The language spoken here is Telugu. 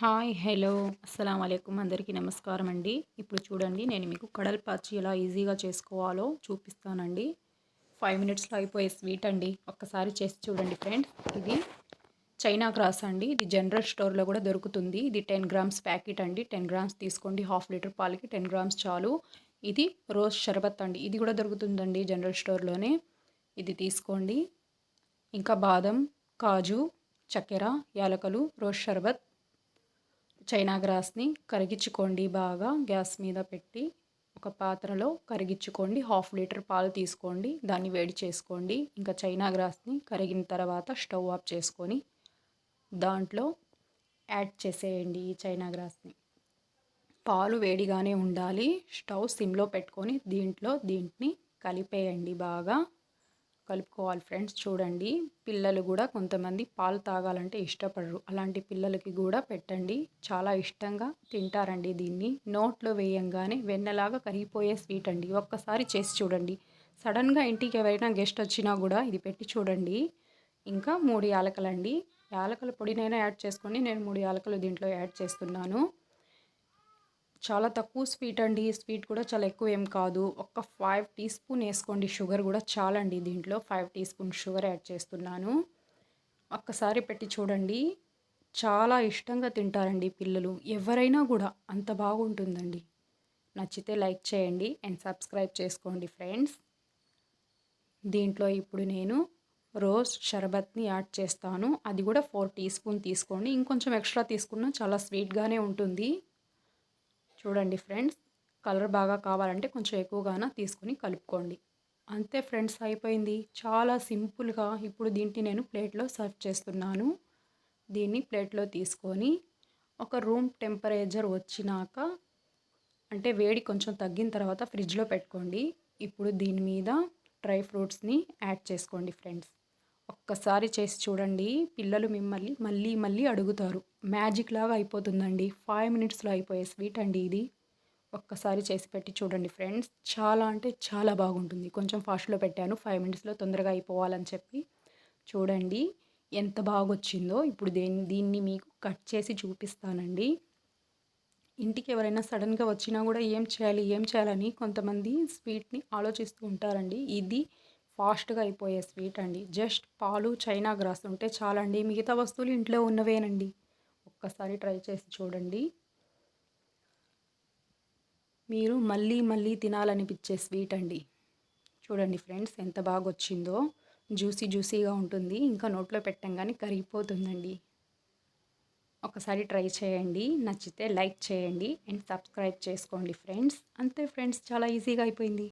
Hi hello. అస్సలం అయికం అందరికీ నమస్కారం అండి. ఇప్పుడు చూడండి నేను మీకు కడల్ పాచి ఎలా ఈజీగా చేసుకోవాలో చూపిస్తానండి. ఫైవ్ మినిట్స్లో అయిపోయే స్వీట్ అండి. ఒక్కసారి చేసి చూడండి ఫ్రెండ్స్ ఇది చైనా క్రాస్ అండి. ఇది జనరల్ స్టోర్లో కూడా దొరుకుతుంది. ఇది టెన్ గ్రామ్స్ ప్యాకెట్ అండి. టెన్ గ్రామ్స్ తీసుకోండి. హాఫ్ లీటర్ పాలకి టెన్ గ్రామ్స్ చాలు. ఇది రోజ్ షర్బత్ అండి. ఇది కూడా దొరుకుతుందండి జనరల్ స్టోర్లోనే ఇది తీసుకోండి. ఇంకా బాదం కాజు చక్కెర యాలకలు రోజ్ షర్బత్ చైనా గ్రాస్ని కరిగించుకోండి బాగా. గ్యాస్ మీద పెట్టి ఒక పాత్రలో కరిగించుకోండి. హాఫ్ లీటర్ పాలు తీసుకోండి. దాన్ని వేడి చేసుకోండి. ఇంకా చైనా గ్రాస్ని కరిగిన తర్వాత స్టవ్ ఆఫ్ చేసుకొని దాంట్లో యాడ్ చేసేయండి ఈ చైనా గ్రాస్ని పాలు వేడిగానే ఉండాలి. స్టవ్ సిమ్లో పెట్టుకొని దీంట్లో దీంట్ని కలిపేయండి బాగా. కలుపుకోవాలి ఫ్రెండ్స్. చూడండి పిల్లలు కూడా కొంతమంది పాలు తాగాలంటే ఇష్టపడరు. అలాంటి పిల్లలకి కూడా పెట్టండి. చాలా ఇష్టంగా తింటారండి దీన్ని. నోట్లో వేయంగానే వెన్నలాగా కరిగిపోయే స్వీట్ అండి. ఒక్కసారి చేసి చూడండి. సడన్గా ఇంటికి ఎవరైనా గెస్ట్ వచ్చినా కూడా ఇది పెట్టి చూడండి. ఇంకా మూడు యాలకలండి. యాలకల పొడినైనా యాడ్ చేసుకొని నేను మూడు యాలకలు దీంట్లో యాడ్ చేస్తున్నాను. చాలా తక్కువ స్వీట్ అండి. స్వీట్ కూడా చాలా ఎక్కువ ఏం కాదు. ఒక ఫైవ్ టీ స్పూన్ వేసుకోండి. షుగర్ కూడా చాలండి దీంట్లో. Five teaspoon sugar add చేస్తున్నాను. ఒక్కసారి పెట్టి చూడండి. చాలా ఇష్టంగా తింటారండి పిల్లలు. ఎవరైనా కూడా అంత బాగుంటుందండి. నచ్చితే లైక్ చేయండి అండ్ సబ్స్క్రైబ్ చేసుకోండి ఫ్రెండ్స్. దీంట్లో ఇప్పుడు నేను రోజ్ షర్బత్ని యాడ్ చేస్తాను. అది కూడా ఫోర్ టీ స్పూన్ తీసుకోండి. ఇంకొంచెం ఎక్స్ట్రా తీసుకున్నా చాలా స్వీట్గానే ఉంటుంది. చూడండి ఫ్రెండ్స్ కలర్ బాగా కావాలంటే కొంచెం ఎక్కువగానే తీసుకుని కలుపుకోండి. అంతే ఫ్రెండ్స్ అయిపోయింది. చాలా సింపుల్గా ఇప్పుడు దీంట్లో నేను ప్లేట్లో సర్వ్ చేస్తున్నాను. దీన్ని ప్లేట్లో తీసుకొని ఒక రూమ్ టెంపరేచర్ వచ్చినాక అంటే వేడి కొంచెం తగ్గిన తర్వాత ఫ్రిడ్జ్లో పెట్టుకోండి. ఇప్పుడు దీని మీద డ్రై ఫ్రూట్స్ని యాడ్ చేసుకోండి ఫ్రెండ్స్. ఒక్కసారి చేసి చూడండి. పిల్లలు మిమ్మల్ని మళ్ళీ మళ్ళీ అడుగుతారు. మ్యాజిక్ లాగా అయిపోతుందండి. ఫైవ్ మినిట్స్లో అయిపోయే స్వీట్ అండి ఇది. ఒక్కసారి చేసి పెట్టి చూడండి ఫ్రెండ్స్. చాలా అంటే చాలా బాగుంటుంది. కొంచెం ఫాస్ట్లో పెట్టాను. ఫైవ్ మినిట్స్లో తొందరగా అయిపోవాలని చెప్పి చూడండి ఎంత బాగొచ్చిందో. ఇప్పుడు దేన్ని దీన్ని మీకు కట్ చేసి చూపిస్తానండి. ఇంటికి ఎవరైనా సడన్గా వచ్చినా కూడా ఏం చేయాలి ఏం చేయాలని కొంతమంది స్వీట్ని ఆలోచిస్తూ ఉంటారండి. ఇది ఫాస్ట్గా అయిపోయే స్వీట్ అండి. జస్ట్ పాలు చైనా గ్రాస్ ఉంటే చాలండి. మిగతా వస్తువులు ఇంట్లో ఉన్నవేనండి. ఒక్కసారి ట్రై చేసి చూడండి. మీరు మళ్ళీ మళ్ళీ తినాలనిపించే స్వీట్ అండి. చూడండి ఫ్రెండ్స్ ఎంత బాగా వచ్చిందో జ్యూసీ జ్యూసీగా ఉంటుంది. ఇంకా నోట్లో పెట్టంగానే కరిగిపోతుందండి. ఒకసారి ట్రై చేయండి. నచ్చితే లైక్ చేయండి. అండ్ సబ్స్క్రైబ్ చేసుకోండి ఫ్రెండ్స్. అంతే ఫ్రెండ్స్. చాలా ఈజీగా అయిపోయింది.